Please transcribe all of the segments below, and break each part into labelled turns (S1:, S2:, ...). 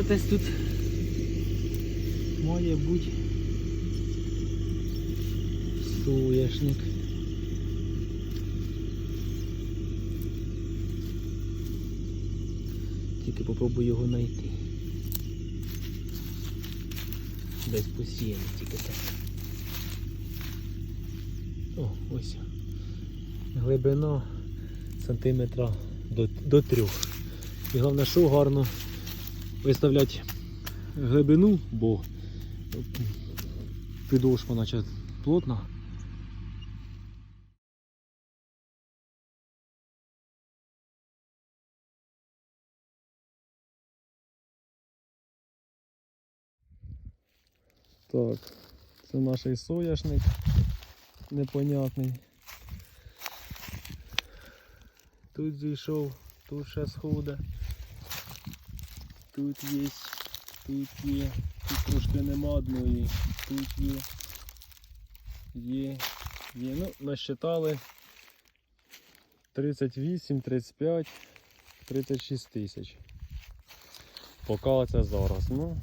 S1: І десь тут має бути соняшник. Тільки попробую його знайти. Десь посіяно тільки так. О, ось. Глибина сантиметра до, до трьох. І головне, що гарно виставляти глибину, бо підошва наче плотна. Так, це наш і соняшник непонятний. Тут зійшов, тут ще сходить. Тут є, тут є, тут трошки нема одної, тут є, є, є. Ну, насчитали 38, 35, 36 тисяч. Поки це зараз. Ну,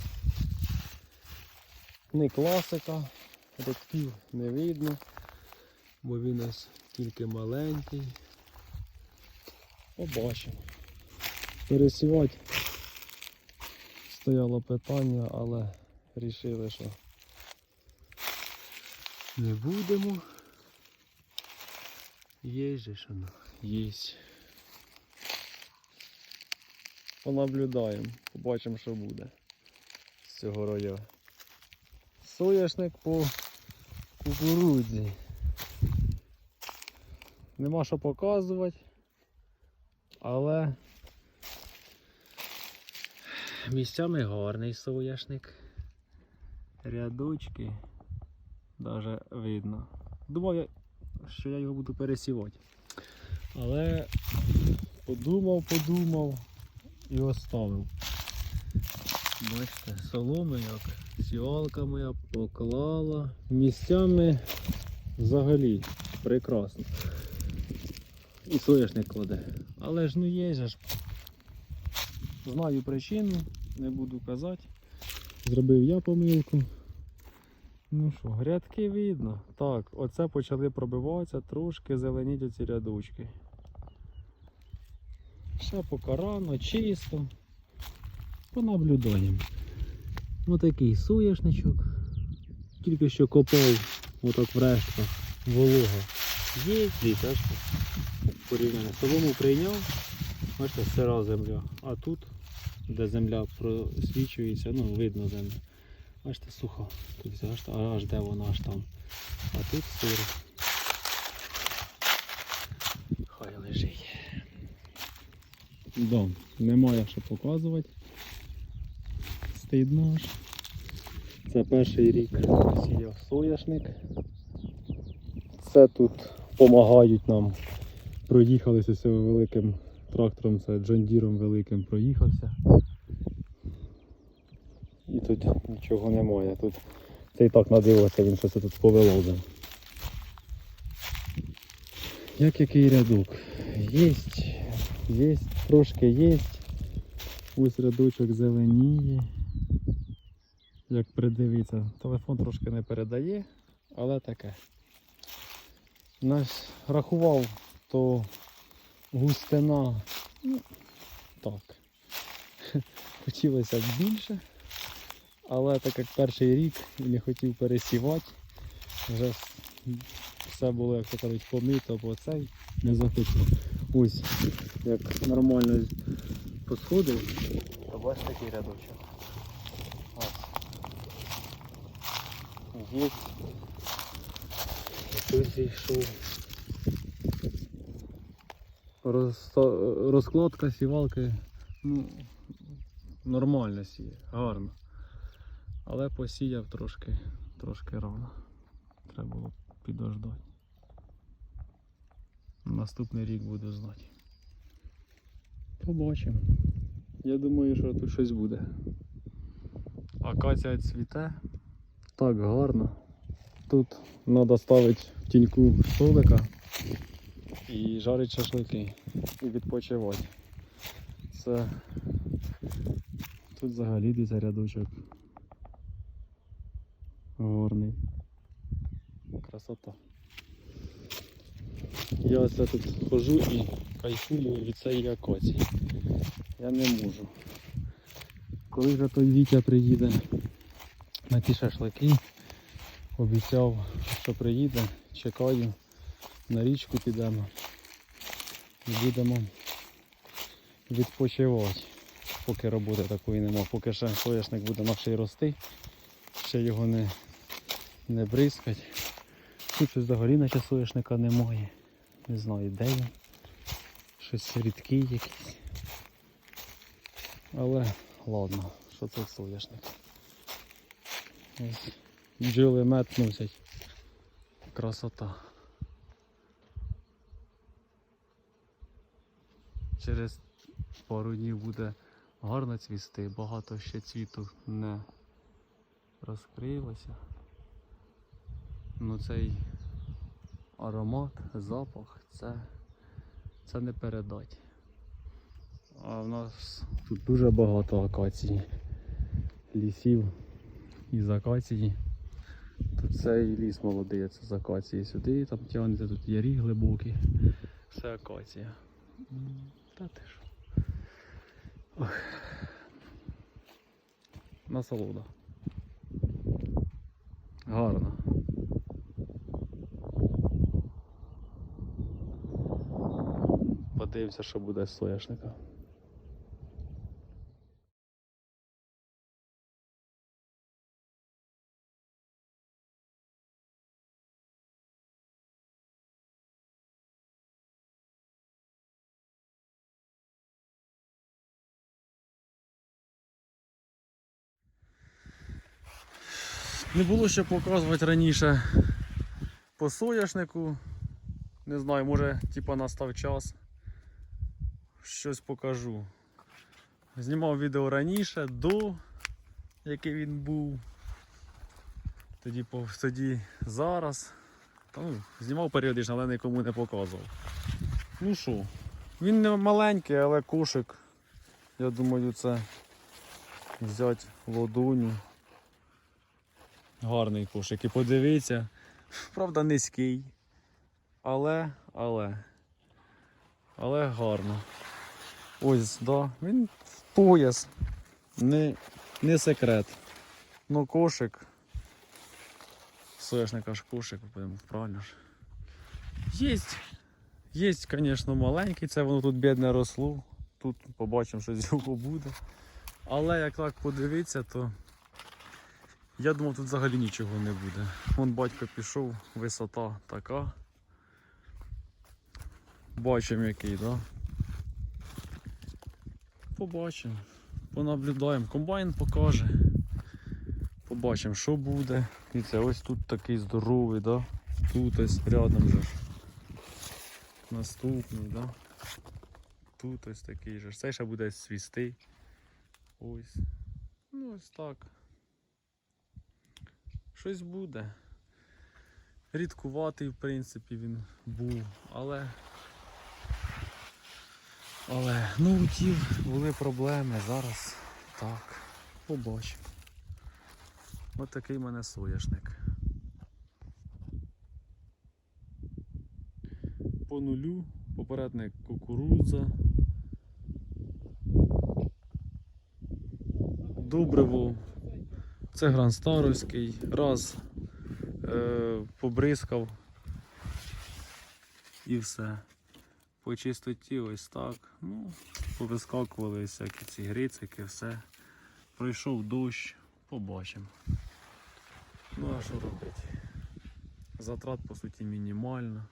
S1: не класика, рядків не видно, бо він ось тільки маленький. Побачимо. Пересівати стояло питання, але вирішили, що не будемо. Є же ж воно, є. Понаблюдаємо, побачимо, що буде з цього рою. Соняшник по кукурудзі. Нема що показувати, але Місцями гарний соняшник. Рядочки навіть видно. Думав, що я його буду пересівати. Але подумав, подумав і оставив. Бачите, соломи як сівалка моя поклала. Місцями взагалі прекрасно. І соняшник кладе. Але ж ну є ж Знаю причину, не буду казати. Зробив я помилку. Ну що, грядки видно. Так, оце почали пробиватися, трошки зеленіть оці рядочки. Ще поки рано, чисто. Понаблюдаємо. Отакий соняшничок. Тільки що копав отак в рештках волога. Є, діточка. Порівняно. Солому прийняв. Бачите, сира земля. А тут, де земля просвічується, ну видно землю. Бачите, суха. Тут аж, аж де вона аж там. А тут сиро. Хай лежить. Да, немає що показувати. Стидно аж. Це перший рік сіяв соняшник. Це тут допомагають нам. Проїхалися цим великим трактором, це джондіром великим проїхався. І тут нічого немає. Тут це і так надивився, він щось тут повилазив. Як який рядок? Єсть, єсть, трошки єсть. Ось рядочок зеленіє. Як придивитися, телефон трошки не передає, але таке. Наш рахував, то густина, ну, так. Хотілося б більше, але так як перший рік і не хотів пересівати, вже все було, як то кажуть, помито, бо цей не захотів. Ось, як нормально посходив, то ось такий рядочок. Ось. Є. І зійшов. Розкладка сівалки ну, нормально сіє, гарно. Але посіяв трошки, трошки рано. треба було підождати. Наступний рік буду знати. Побачимо. Я думаю, що тут щось буде. Акація цвіте. Так гарно. Тут треба ставити в тіньку столика і жарити шашлики і відпочивати. Це тут взагалі десь рядочок. Горний. Красота. Я оце тут хожу і кайфую від цієї акації. Я не можу. Коли вже той Вітя приїде на ті шашлики, обіцяв, що приїде, чекаю, на річку підемо будемо відпочивати, поки роботи такої нема, поки ще соняшник буде наш рости, ще його не, не бризкать. Тут щось взагалі наче соняшника немає. Не знаю де він. Щось рідкий якийсь. Але ладно, що це соняшник. Ось бджоли мед носять. Красота. Через пару днів буде гарно цвісти, багато ще цвіту не розкрилося. Ну цей аромат, запах, це, це не передать. А в нас тут дуже багато акації, лісів із акації. Тут цей ліс молодий, це з акації сюди, там тягнеться, тут ярі глибокі. Все акація. Та ти що. Ох. Насолода. Гарно. Подивимося, що буде з соняшника. Не було ще показувати раніше по соняшнику. Не знаю, може типа настав час. Щось покажу. Знімав відео раніше, до який він був. Тоді, тоді зараз. Та, ну, знімав періодично, але нікому не показував. Ну що, він не маленький, але кошик. Я думаю, це взяти ладоню. Гарний кошик. І подивіться, правда низький. Але, але. Але гарно. Ось, да. Він пояс. Не, не секрет. Ну кошик. Соняшника ж кошик, будемо правильно ж. Єсть. Єсть, звісно, маленький, це воно тут бідне росло. Тут побачимо, що з нього буде. Але як так подивитися, то я думав, тут взагалі нічого не буде. Вон батько пішов, висота така. Бачимо який, да? Побачимо. Понаблюдаємо. Комбайн покаже. Побачимо, що буде. І це ось тут такий здоровий, да? Тут ось рядом же. Наступний, да? Тут ось такий же. ж. Цей ще буде свісти. Ось. Ну ось так. Щось буде. Рідкуватий, в принципі, він був, але. Але ну у тів були проблеми. Зараз так. Побачимо. Ось такий мене соняшник. По нулю, попередник кукурудза. Добриво. Це гран старовський. Раз е, побризкав і все. По чистоті ось так. Ну, повискакували всякі ці грицики, все. Пройшов дощ, побачимо. Ну а що робити? Затрат по суті мінімально.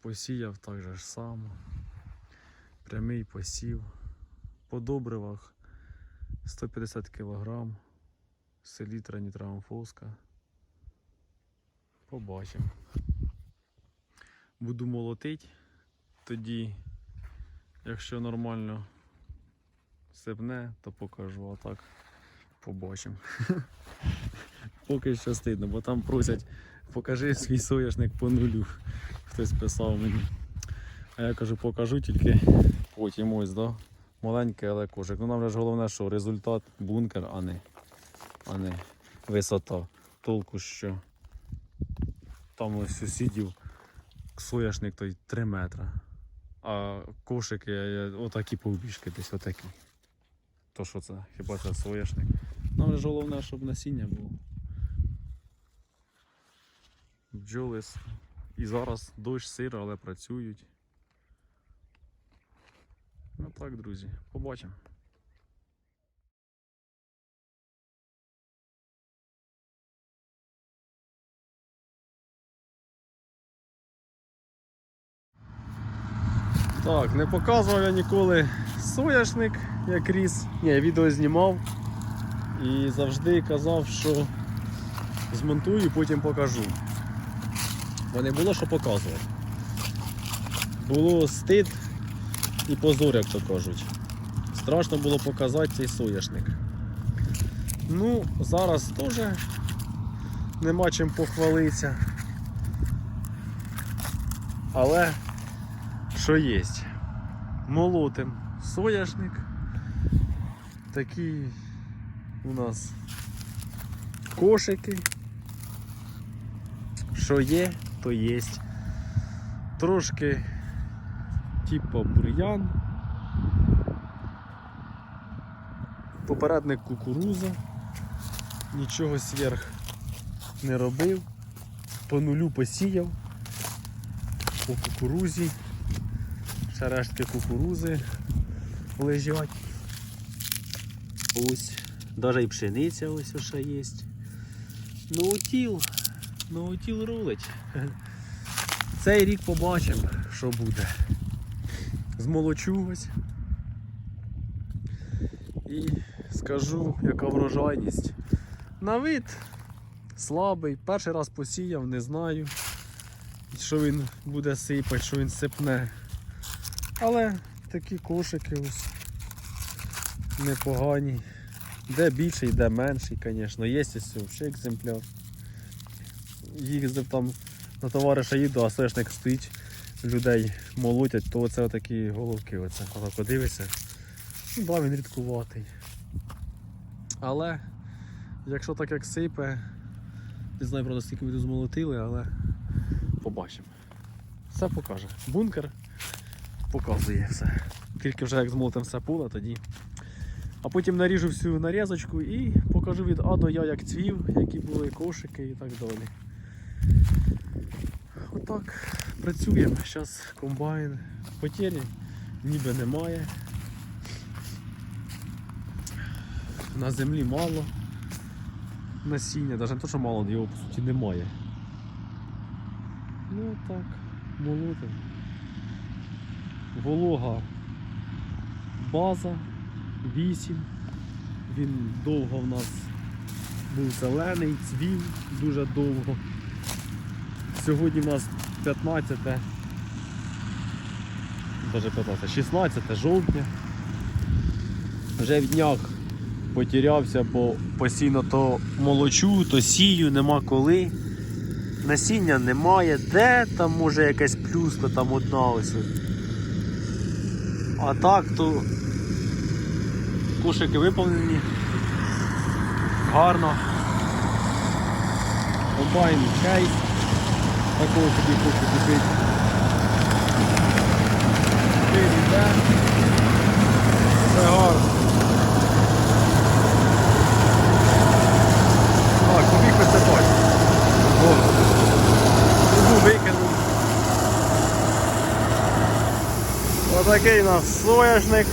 S1: Посіяв так же ж само. Прямий посів. По добривах 150 кг, селітра нітрамофоска. Побачимо. Буду молотить. Тоді, якщо нормально сипне, то покажу, а так побачимо. Поки що стидно, бо там просять, покажи свій соняшник по нулю. Хтось писав мені. А я кажу, покажу тільки потім ось, да? маленький, але кошик. Ну нам же ж головне, що результат бункер, а не, а не висота. Толку, що там ось сусідів соняшник той 3 метри. А кошики отакі повбіжки десь отакі. То що це? Хіба це соняшник? Нам ж головне, щоб насіння було. Бджоли. І зараз дощ сиро, але працюють. Ну так, друзі, побачимо. Так, не показував я ніколи соняшник, як ріс. Ні, я відео знімав і завжди казав, що змонтую, і потім покажу. Бо не було що показувати. Було стид і позор, як то кажуть. Страшно було показати цей соняшник. Ну, зараз теж нема чим похвалитися. Але що є? Молотим соняшник. Такі у нас кошики. Що є, то є. Трошки типа бур'ян. Попередник кукуруза. Нічого сверх не робив. По нулю посіяв. По кукурузі. Ще рештки кукурузи лежать. Ось. Навіть і пшениця ось ще є. Ноутіл. Ноутіл рулить. Цей рік побачимо, що буде. Змолочу ось. І скажу, яка врожайність. На вид слабий. Перший раз посіяв, не знаю, що він буде сипати, що він сипне. Але такі кошики ось непогані. Де більший, де менший, звісно. Є ось ще екземпляр. Їздив там на товариша їду, а сешник стоїть, людей молотять, то оце такі головки. Оце. Отак подивися. Ну, да, він рідкуватий. Але якщо так як сипе, не знаю, правда, скільки ми тут змолотили, але побачимо. Все покаже. Бункер показує все. Тільки вже як змолотим все поле, тоді. А потім наріжу всю нарізочку і покажу від А до Я, як цвів, які були кошики і так далі. Отак працюємо. Зараз комбайн потері ніби немає. На землі мало насіння, навіть не то, що мало, його по суті немає. Ну так, молотим. Волога база 8. Він довго в нас був зелений, цвів дуже довго. Сьогодні в нас 15, даже 15, 16 жовтня. Вже в днях потерявся, бо постійно то молочу, то сію, нема коли. Насіння немає, де там може якась плюска, там одна ось. А так то кушики виповнені. Гарно. Комбайн чай. Такого собі хочу купити. 4D. Все гарно. Отакий у нас соняшник.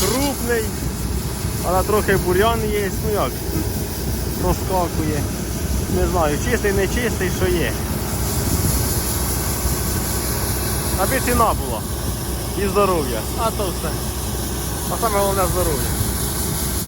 S1: Крупний, але трохи бур'ян є, ну як, проскакує. Не знаю, чистий, не чистий, що є. Аби ціна була і здоров'я. А то все.
S2: А саме головне здоров'я.